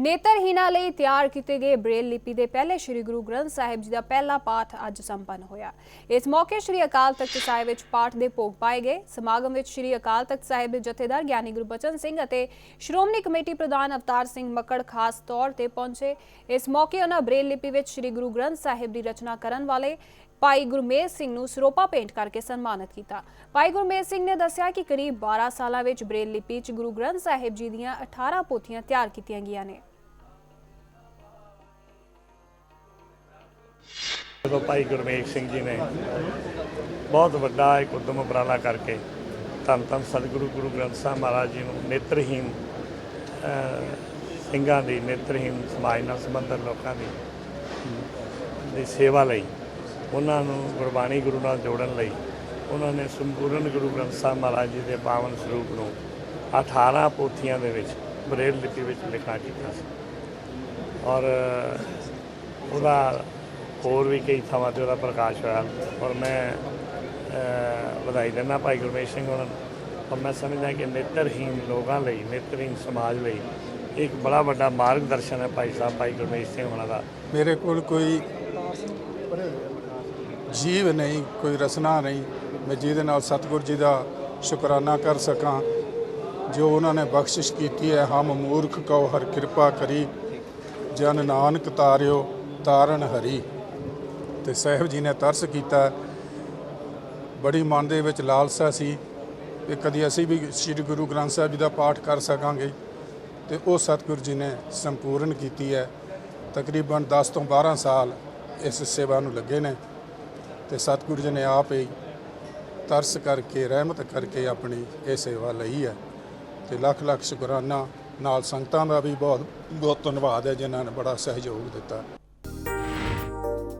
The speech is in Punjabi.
ਨੇਤਰਹੀਣਾਂ ਲਈ ਤਿਆਰ ਕੀਤੇ ਗਏ ਬ੍ਰੇਲ ਲਿਪੀ ਦੇ ਪਹਿਲੇ ਸ੍ਰੀ ਗੁਰੂ ਗ੍ਰੰਥ ਸਾਹਿਬ ਜੀ ਦਾ ਪਹਿਲਾ ਪਾਠ ਅੱਜ ਸੰਪੰਨ ਹੋਇਆ। ਇਸ ਮੌਕੇ ਸ੍ਰੀ ਅਕਾਲ ਤਖਤ ਸਾਹਿਬ ਵਿੱਚ ਪਾਠ ਦੇ ਭੋਗ ਪਾਏ ਗਏ। ਸਮਾਗਮ ਵਿੱਚ ਸ੍ਰੀ ਅਕਾਲ ਤਖਤ ਸਾਹਿਬ ਦੇ ਜਥੇਦਾਰ ਗਿਆਨੀ ਗੁਰਬਚਨ ਸਿੰਘ ਅਤੇ ਸ਼੍ਰੋਮਣੀ ਕਮੇਟੀ ਪ੍ਰਧਾਨ ਅਵਤਾਰ ਸਿੰਘ ਮੱਕੜ ਖਾਸ ਤੌਰ ਤੇ ਪਹੁੰਚੇ। ਇਸ ਮੌਕੇ ਉਹਨਾਂ ਬ੍ਰੇਲ ਲਿਪੀ ਵਿੱਚ ਸ੍ਰੀ ਗੁਰੂ ਗ੍ਰੰਥ ਸਾਹਿਬ ਦੀ ਰਚਨਾ ਕਰਨ ਵਾਲੇ ਭਾਈ ਗੁਰਮੇਜ ਸਿੰਘ ਨੂੰ ਸਰੋਪਾ ਭੇਂਟ ਕਰਕੇ ਸਨਮਾਨਿਤ ਕੀਤਾ। ਭਾਈ ਗੁਰਮੇਜ ਸਿੰਘ ਨੇ ਦੱਸਿਆ ਕਿ ਕਰੀਬ 12 ਸਾਲਾਂ ਵਿੱਚ ਬ੍ਰੇਲ ਲਿਪੀ 'ਚ ਗੁਰੂ ਗ੍ਰੰਥ ਸਾਹਿਬ ਜੀ ਦੀਆਂ 18 ਪੋਥੀਆਂ ਤਿਆਰ ਕੀਤੀਆਂ ਗਈਆਂ ਨੇ। ਜਦੋਂ ਭਾਈ ਗੁਰਮੇਖ ਸਿੰਘ ਜੀ ਨੇ ਬਹੁਤ ਵੱਡਾ ਇੱਕ ਉਦਮ ਉਪਰਾਲਾ ਕਰਕੇ ਧੰਨ ਧੰਨ ਸਤਿਗੁਰੂ ਗੁਰੂ ਗ੍ਰੰਥ ਸਾਹਿਬ ਮਹਾਰਾਜ ਜੀ ਨੂੰ ਨੇਤਰਹੀਨ ਸਿੰਘਾਂ ਦੀ ਨੇਤਰਹੀਨ ਸਮਾਜ ਨਾਲ ਸੰਬੰਧਿਤ ਲੋਕਾਂ ਦੀ ਦੀ ਸੇਵਾ ਲਈ, ਉਹਨਾਂ ਨੂੰ ਗੁਰਬਾਣੀ ਗੁਰੂ ਨਾਲ ਜੋੜਨ ਲਈ, ਉਹਨਾਂ ਨੇ ਸੰਪੂਰਨ ਗੁਰੂ ਗ੍ਰੰਥ ਸਾਹਿਬ ਮਹਾਰਾਜ ਜੀ ਦੇ ਪਾਵਨ ਸਰੂਪ ਨੂੰ 18 ਪੋਥੀਆਂ ਦੇ ਵਿੱਚ ਬਰੇਲ ਲਿਪੀ ਵਿੱਚ ਲਿਖਾ ਕੀਤਾ ਸੀ। ਔਰ ਉਹਦਾ ਹੋਰ ਵੀ ਕਈ ਥਾਵਾਂ ਤੇ ਉਹਦਾ ਪ੍ਰਕਾਸ਼ ਹੋਇਆ। ਔਰ ਮੈਂ ਵਧਾਈ ਦਿੰਦਾ ਭਾਈ ਗੁਰਮੇਸ਼ ਸਿੰਘ ਉਹਨਾਂ ਨੂੰ। ਔਰ ਮੈਂ ਸਮਝਦਾ ਕਿ ਨੇਤਰਹੀਨ ਲੋਕਾਂ ਲਈ ਨੇਤਰਹੀਨ ਸਮਾਜ ਲਈ ਇੱਕ ਬੜਾ ਵੱਡਾ ਮਾਰਗਦਰਸ਼ਨ ਹੈ ਭਾਈ ਸਾਹਿਬ, ਭਾਈ ਗੁਰਮੇਸ਼ ਸਿੰਘ ਉਹਨਾਂ ਦਾ। ਮੇਰੇ ਕੋਲ ਕੋਈ ਜੀਵ ਨਹੀਂ, ਕੋਈ ਰਸਨਾ ਨਹੀਂ। ਮੈਂ ਜਿਹਦੇ ਨਾਲ ਸਤਿਗੁਰ ਜੀ ਦਾ ਸ਼ੁਕਰਾਨਾ ਕਰ ਸਕਾਂ। ਜੋ ਉਹਨਾਂ ਨੇ ਬਖਸ਼ਿਸ਼ ਕੀਤੀ ਹੈ, ਹਮ ਮੂਰਖ ਕਉ ਹਰ ਕਿਰਪਾ ਕਰੀ। ਜਨ ਨਾਨਕ ਤਾਰਿਓ ਤਾਰਨ ਹਰੀ। ਤੇ ਸਾਹਿਬ ਜੀ ਨੇ ਤਰਸ ਕੀਤਾ। ਬੜੀ ਮਨ ਦੇ ਵਿੱਚ ਲਾਲਸਾ ਸੀ ਕਿ ਕਦੀ ਅਸੀਂ ਵੀ ਸ੍ਰੀ ਗੁਰੂ ਗ੍ਰੰਥ ਸਾਹਿਬ ਜੀ ਦਾ ਪਾਠ ਕਰ ਸਕਾਂਗੇ ਤੇ ਉਹ ਸਤਿਗੁਰੂ ਜੀ ਨੇ ਸੰਪੂਰਨ ਕੀਤੀ ਹੈ। ਤਕਰੀਬਨ 10 ਤੋਂ 12 ਸਾਲ ਇਸ ਸੇਵਾ ਨੂੰ ਲੱਗੇ ਨੇ ਤੇ ਸਤਿਗੁਰੂ ਜੀ ਨੇ ਆਪ ਹੀ ਤਰਸ ਕਰਕੇ, ਰਹਿਮਤ ਕਰਕੇ ਆਪਣੀ ਇਹ ਸੇਵਾ ਲਈ ਹੈ ਤੇ ਲੱਖ ਲੱਖ ਸ਼ੁਕਰਾਨਾ ਨਾਲ ਸੰਗਤਾਂ ਦਾ ਵੀ ਬਹੁਤ ਬਹੁਤ ਧੰਨਵਾਦ ਹੈ ਜਿਨ੍ਹਾਂ ਨੇ ਬੜਾ ਸਹਿਯੋਗ ਦਿੱਤਾ।